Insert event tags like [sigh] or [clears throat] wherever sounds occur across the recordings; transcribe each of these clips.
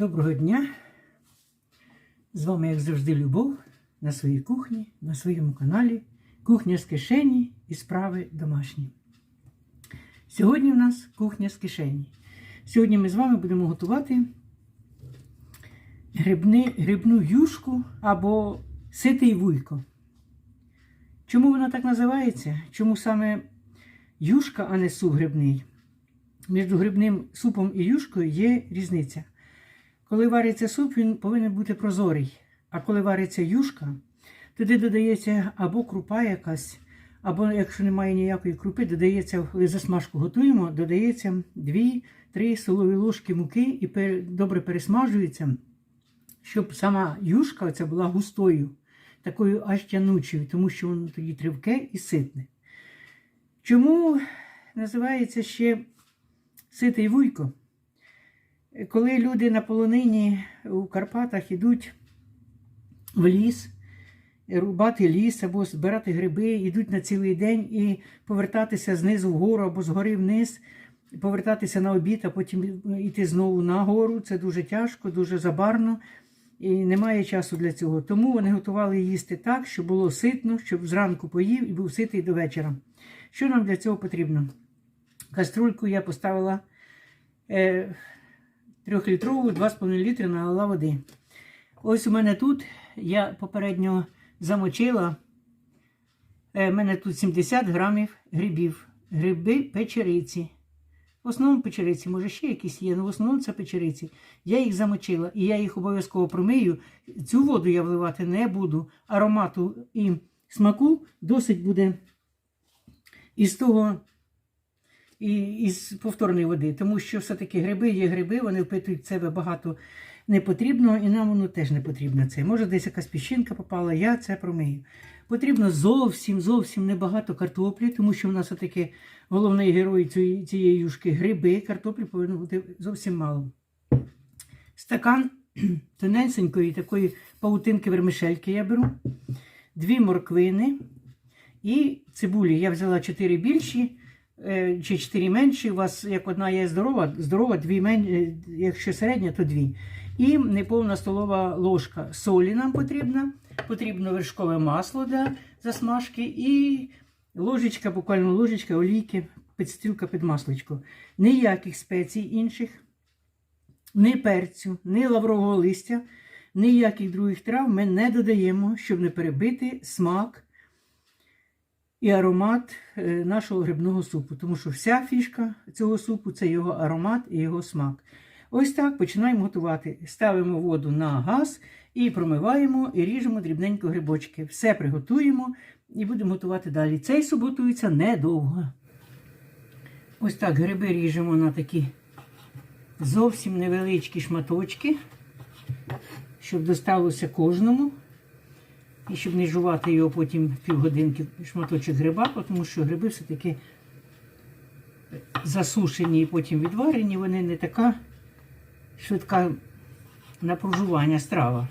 Доброго дня! З вами, як завжди, Любов на своїй кухні, на своєму каналі Кухня з кишені і справи домашні. Сьогодні в нас кухня з кишені. Сьогодні ми з вами будемо готувати грибни, грибну юшку або ситий вуйко. Чому вона так називається? Чому саме юшка, а не суп грибний? Між грибним супом і юшкою є різниця. Коли вариться суп, він повинен бути прозорий. А коли вариться юшка, туди додається або крупа якась, або якщо немає ніякої крупи, додається, коли засмажку готуємо, додається 2-3 столові ложки муки і добре пересмажується, щоб сама юшка оця була густою, такою аж тянучою, тому що воно тоді тривке і ситне. Чому називається ще ситий вуйко? Коли люди на полонині у Карпатах йдуть в ліс, рубати ліс або збирати гриби, йдуть на цілий день і повертатися знизу вгору або згори вниз, повертатися на обід, а потім йти знову на гору, це дуже тяжко, дуже забарно і немає часу для цього. Тому вони готували їсти так, щоб було ситно, щоб зранку поїв і був ситий до вечора. Що нам для цього потрібно? Каструльку я поставила. Е, трьохлітрову 2,5 літри налила води. Ось у мене тут я попередньо замочила. У мене тут 70 грамів грибів. Гриби печериці. В основному печериці, може ще якісь є, але в основному це печериці. Я їх замочила і я їх обов'язково промию. Цю воду я вливати не буду. Аромату і смаку досить буде із того і із повторної води, тому що все-таки гриби є гриби, вони впитують себе багато непотрібного, і нам воно теж не потрібно це. Може, десь якась піщинка попала, я це промию. Потрібно зовсім зовсім небагато картоплі, тому що в нас все-таки головний герой цієї, цієї юшки гриби. Картоплі повинно бути зовсім мало. Стакан [clears throat] тоненької такої паутинки вермишельки я беру, дві морквини і цибулі. Я взяла 4 більші чи 4 менші. У вас як одна є здорова, здорова, дві мен... е, якщо середня, то дві. І неповна столова ложка солі нам потрібна. Потрібно вершкове масло для засмажки і ложечка, буквально ложечка олійки, підстілка під масличко. Ніяких спецій інших, ні перцю, ні лаврового листя, ніяких других трав ми не додаємо, щоб не перебити смак і аромат е, нашого грибного супу. Тому що вся фішка цього супу це його аромат і його смак. Ось так починаємо готувати. Ставимо воду на газ і промиваємо і ріжемо дрібненько грибочки. Все приготуємо і будемо готувати далі. Цей суп готується недовго. Ось так гриби ріжемо на такі зовсім невеличкі шматочки, щоб досталося кожному. І щоб не жувати його потім півгодинки шматочок гриба, тому що гриби все-таки засушені і потім відварені, вони не така швидка на прожування страва.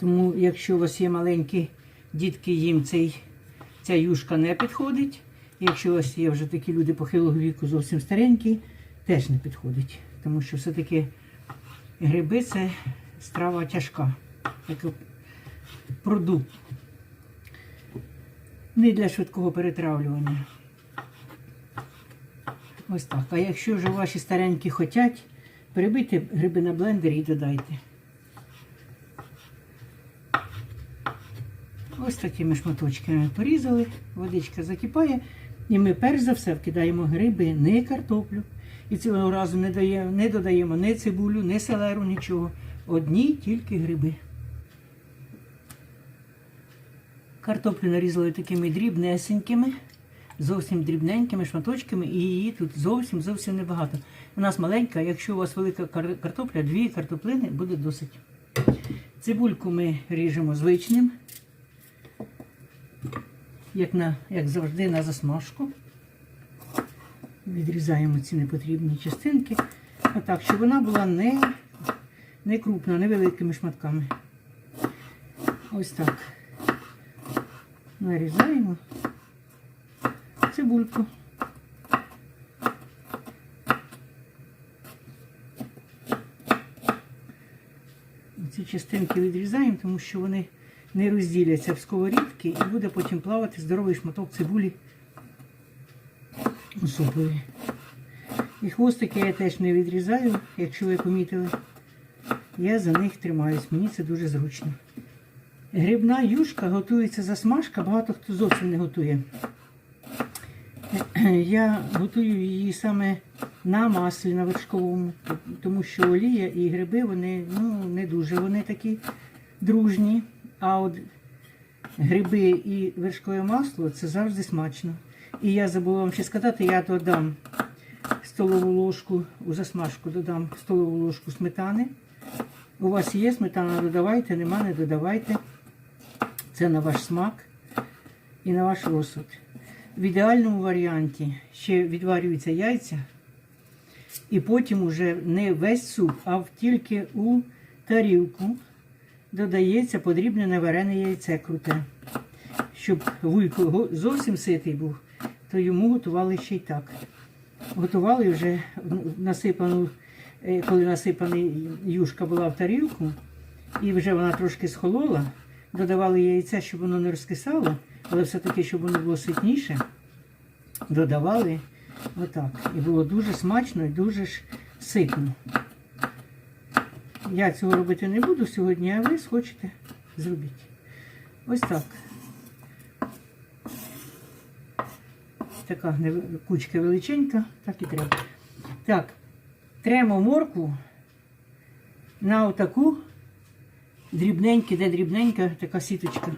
Тому, якщо у вас є маленькі дітки, їм цей, ця юшка не підходить. Якщо у вас є вже такі люди похилого віку, зовсім старенькі, теж не підходить. Тому що все-таки гриби це страва тяжка. Продукт. Не для швидкого перетравлювання. Ось так. А якщо вже ваші старенькі хотять, перебийте гриби на блендері і додайте. Ось такими шматочками порізали, водичка закипає, і ми перш за все вкидаємо гриби, не картоплю. І цього разу не, даємо, не додаємо ні цибулю, ні селеру, нічого. Одні тільки гриби. Картоплю нарізали такими дрібнесенькими, зовсім дрібненькими шматочками, і її тут зовсім зовсім небагато. У нас маленька, якщо у вас велика картопля, дві картоплини буде досить. Цибульку ми ріжемо звичним, як, на, як завжди, на засмажку. Відрізаємо ці непотрібні частинки. Отак, щоб вона була не, не крупна, невеликими шматками. Ось так. Нарізаємо цибульку. Оці частинки відрізаємо, тому що вони не розділяться в сковорідки і буде потім плавати здоровий шматок цибулі у супові. І хвостики я теж не відрізаю, якщо ви помітили. Я за них тримаюсь, мені це дуже зручно. Грибна юшка готується засмажка, багато хто зовсім не готує. [clears throat] Я готую її саме на маслі, на вершковому, тому що олія і гриби вони ну, не дуже вони такі дружні. А от гриби і вершкове масло це завжди смачно. І я забула вам ще сказати, я додам столову ложку у засмажку, додам столову ложку сметани. У вас є сметана, додавайте, нема, не додавайте. Це на ваш смак і на ваш розсуд. В ідеальному варіанті ще відварюються яйця, і потім уже не весь суп, а тільки у тарілку додається подрібнене варене яйце круте. Щоб вуйко зовсім ситий був, то йому готували ще й так. Готували вже насипану, е, коли насипана юшка була в тарілку, і вже вона трошки схолола, додавали яйця, щоб воно не розкисало, але все-таки, щоб воно було ситніше, додавали отак. І було дуже смачно і дуже ж ситно. Я цього робити не буду сьогодні, а ви схочете зробіть. Ось так. Така кучка величенька, так і треба. Так, тремо моркву на отаку дрібненьку, де дрібненька така сіточка.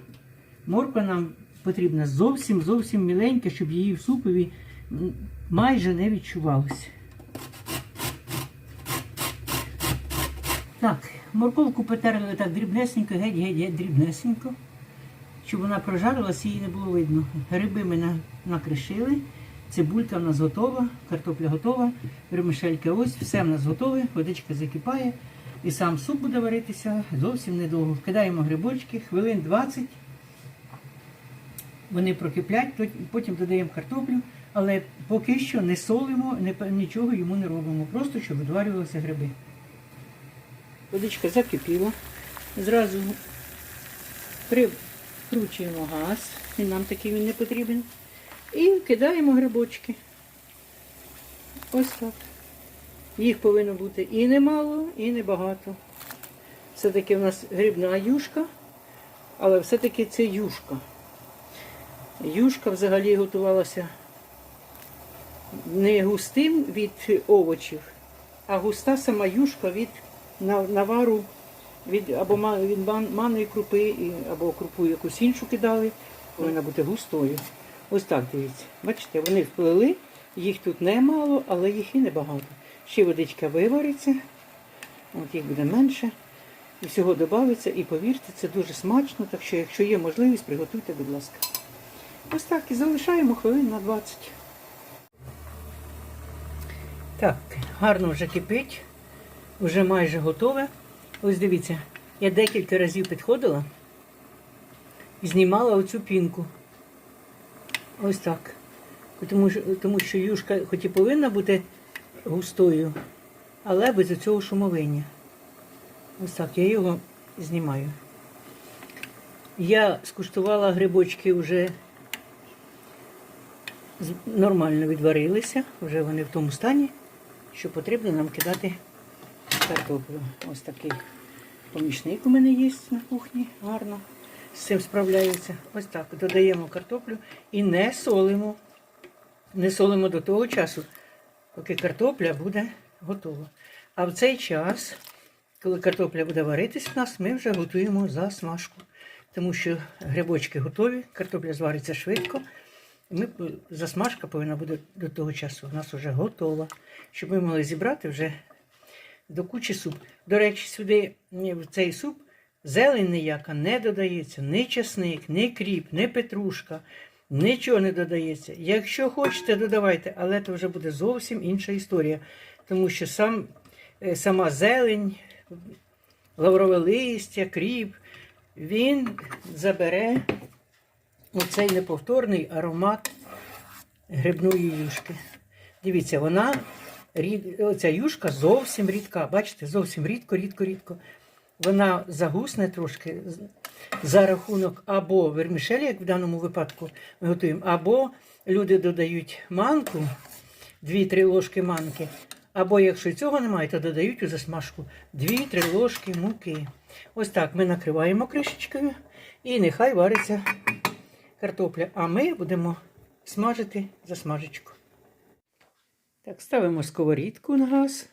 Морква нам потрібна зовсім зовсім міленька, щоб її в супові майже не відчувалося. Так, морковку потерли так дрібнесенько, геть, геть, геть дрібнесенько, щоб вона прожарилася, її не було видно. Гриби ми накришили, цибулька в нас готова, картопля готова, вермишелька ось, все в нас готове, водичка закипає. І сам суп буде варитися зовсім недовго. Вкидаємо грибочки, хвилин 20. Вони прокиплять, потім додаємо картоплю, але поки що не солимо, нічого йому не робимо, просто щоб відварювалися гриби. Водичка закипіла. Зразу прикручуємо газ, і нам такий він не потрібен. І кидаємо грибочки. Ось так. Їх повинно бути і немало, і небагато. Все-таки в нас грибна юшка, але все-таки це юшка. Юшка взагалі готувалася не густим від овочів, а густа сама юшка від навару від або від манної крупи, або крупу якусь іншу кидали. Повинна бути густою. Ось так дивіться. Бачите, вони вплили, їх тут немало, але їх і небагато. Ще водичка вивариться, от їх буде менше. І всього додається, і повірте, це дуже смачно, так що, якщо є можливість, приготуйте, будь ласка. Ось так і залишаємо хвилин на 20. Так, гарно вже кипить, вже майже готове. Ось дивіться, я декілька разів підходила і знімала оцю пінку. Ось так. Тому тому що юшка хоч і повинна бути густою, але без цього шумовиння. Ось так, я його знімаю. Я скуштувала грибочки вже нормально відварилися, вже вони в тому стані, що потрібно нам кидати картоплю. Ось такий помічник у мене є на кухні, гарно. З цим справляється. Ось так. Додаємо картоплю і не солимо. Не солимо до того часу, поки картопля буде готова. А в цей час, коли картопля буде варитись в нас, ми вже готуємо засмажку. Тому що грибочки готові, картопля звариться швидко. І Ми, засмажка повинна бути до того часу. У нас вже готова, щоб ми могли зібрати вже до кучі суп. До речі, сюди в цей суп зелень ніяка не додається, ні чесник, ні кріп, ні петрушка, нічого не додається. Якщо хочете, додавайте, але це вже буде зовсім інша історія. Тому що сам, е, сама зелень, лаврове листя, кріп, він забере оцей неповторний аромат грибної юшки. Дивіться, вона оця юшка зовсім рідка. Бачите, зовсім рідко, рідко, рідко. вона загусне трошки за рахунок або вермішелі, як в даному випадку ми готуємо, або люди додають манку, 2-3 ложки манки. Або якщо цього немає, то додають у засмажку 2-3 ложки муки. Ось так ми накриваємо кришечкою і нехай вариться картопля. А ми будемо смажити засмажечку. Так, ставимо сковорідку на газ,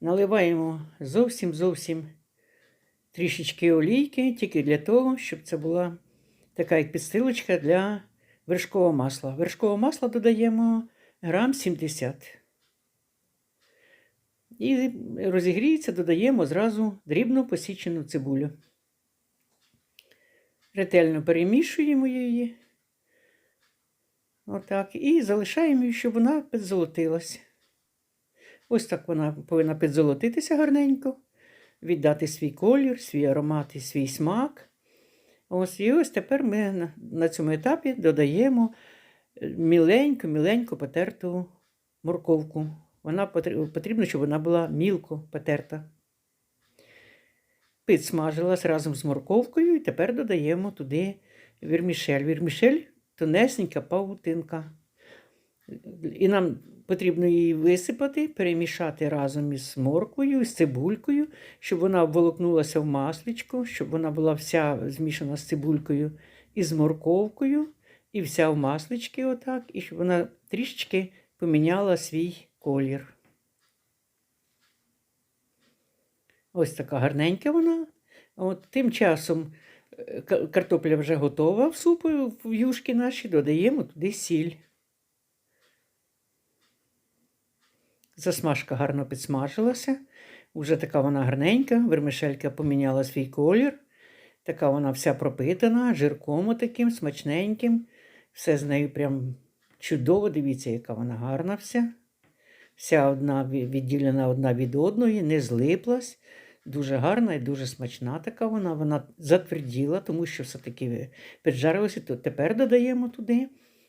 наливаємо зовсім зовсім трішечки олійки, тільки для того, щоб це була така як підстилочка для вершкового масла. Вершкового масла додаємо грам 70. І розігріється, додаємо зразу дрібно посічену цибулю. Ретельно перемішуємо її. Отак. І залишаємо її, щоб вона підзолотилась. Ось так вона повинна підзолотитися гарненько, віддати свій колір, свій аромат і свій смак. Ось, і ось тепер ми на, цьому етапі додаємо міленьку-міленьку потерту морковку. Вона потрібно, щоб вона була мілко потерта. Підсмажилась разом з морковкою, і тепер додаємо туди вірмішель. Вірмішель тонесенька павутинка. І нам потрібно її висипати, перемішати разом із морквою, з цибулькою, щоб вона обволокнулася в масличко, щоб вона була вся змішана з цибулькою і з морковкою, і вся в маслички, отак, і щоб вона трішечки поміняла свій колір. Ось така гарненька вона. От, тим часом е, картопля вже готова в супу, в юшки наші, додаємо туди сіль. Засмажка гарно підсмажилася. Уже така вона гарненька, вермишелька поміняла свій колір. Така вона вся пропитана, жирком таким, смачненьким. Все з нею прям чудово. Дивіться, яка вона гарна вся. Вся одна відділена одна від одної, не злиплась. Дуже гарна і дуже смачна така вона. Вона затверділа, тому що все-таки піджарилося. То тепер додаємо туди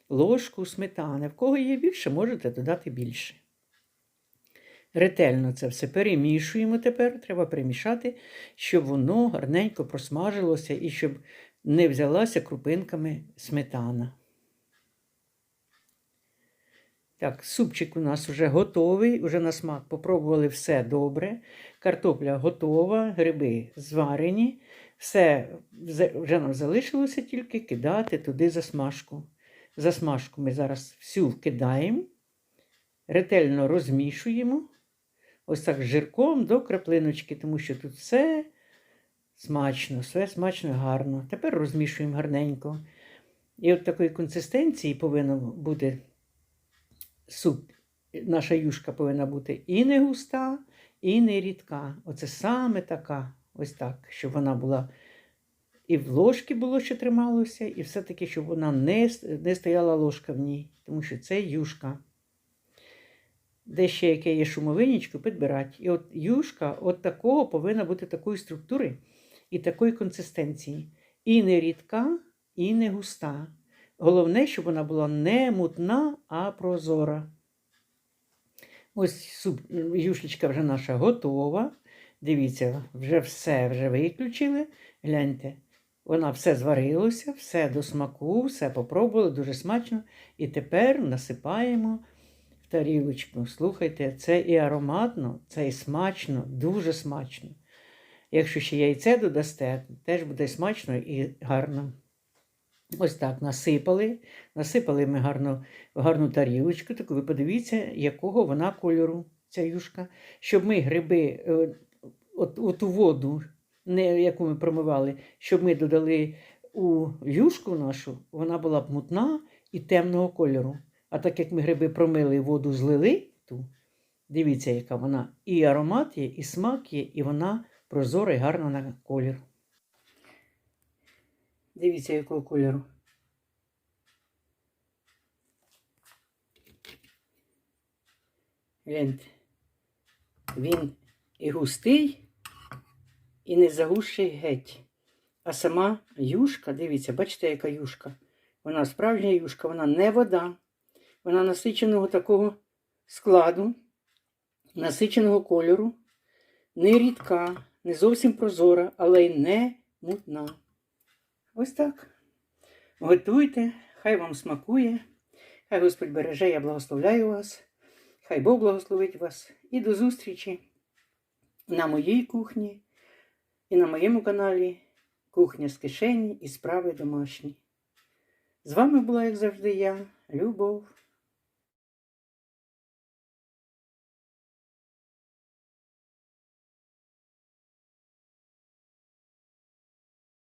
ложку сметани. В кого є більше, можете додати більше. Ретельно це все перемішуємо тепер. Треба перемішати, щоб воно гарненько просмажилося і щоб не взялася крупинками сметана. Так, супчик у нас вже готовий, уже на смак попробували все добре. Картопля готова, гриби зварені. Все вже нам залишилося тільки кидати туди засмажку. Засмажку ми зараз всю вкидаємо, ретельно розмішуємо. Ось так жирком до краплиночки, тому що тут все смачно, все смачно гарно. Тепер розмішуємо гарненько. І от такої консистенції повинно бути суп. Наша юшка повинна бути і не густа, і не рідка. Оце саме така, ось так, щоб вона була і в ложці було, що трималося, і все-таки, щоб вона не, не стояла ложка в ній, тому що це юшка. Де ще яке є шумовинічку, підбирати. І от юшка от такого повинна бути такої структури і такої консистенції. І не рідка, і не густа. Головне, щоб вона була не мутна, а прозора. Ось суп, юшечка вже наша готова. Дивіться, вже все вже виключили. Гляньте, вона все зварилося, все до смаку, все попробували, дуже смачно. І тепер насипаємо тарілочку. Слухайте, це і ароматно, це і смачно, дуже смачно. Якщо ще яйце додасте, теж буде смачно і гарно. Ось так насипали. Насипали ми гарно, в гарну тарілочку. Таку ви подивіться, якого вона кольору, ця юшка. Щоб ми гриби, е, от, от у воду, не, яку ми промивали, щоб ми додали у юшку нашу, вона була б мутна і темного кольору. А так як ми гриби промили, воду злили, ту, дивіться, яка вона і аромат є, і смак є, і вона прозора і гарна на колір. Дивіться, якого кольору. Гляньте. Він і густий, і не загущий геть. А сама юшка, дивіться, бачите, яка юшка. Вона справжня юшка, вона не вода. Вона насиченого такого складу, насиченого кольору, не рідка, не зовсім прозора, але й не мутна. Ось так. Готуйте, хай вам смакує, хай Господь береже, я благословляю вас, хай Бог благословить вас і до зустрічі на моїй кухні і на моєму каналі Кухня з кишені і справи домашні. З вами була, як завжди, я, Любов.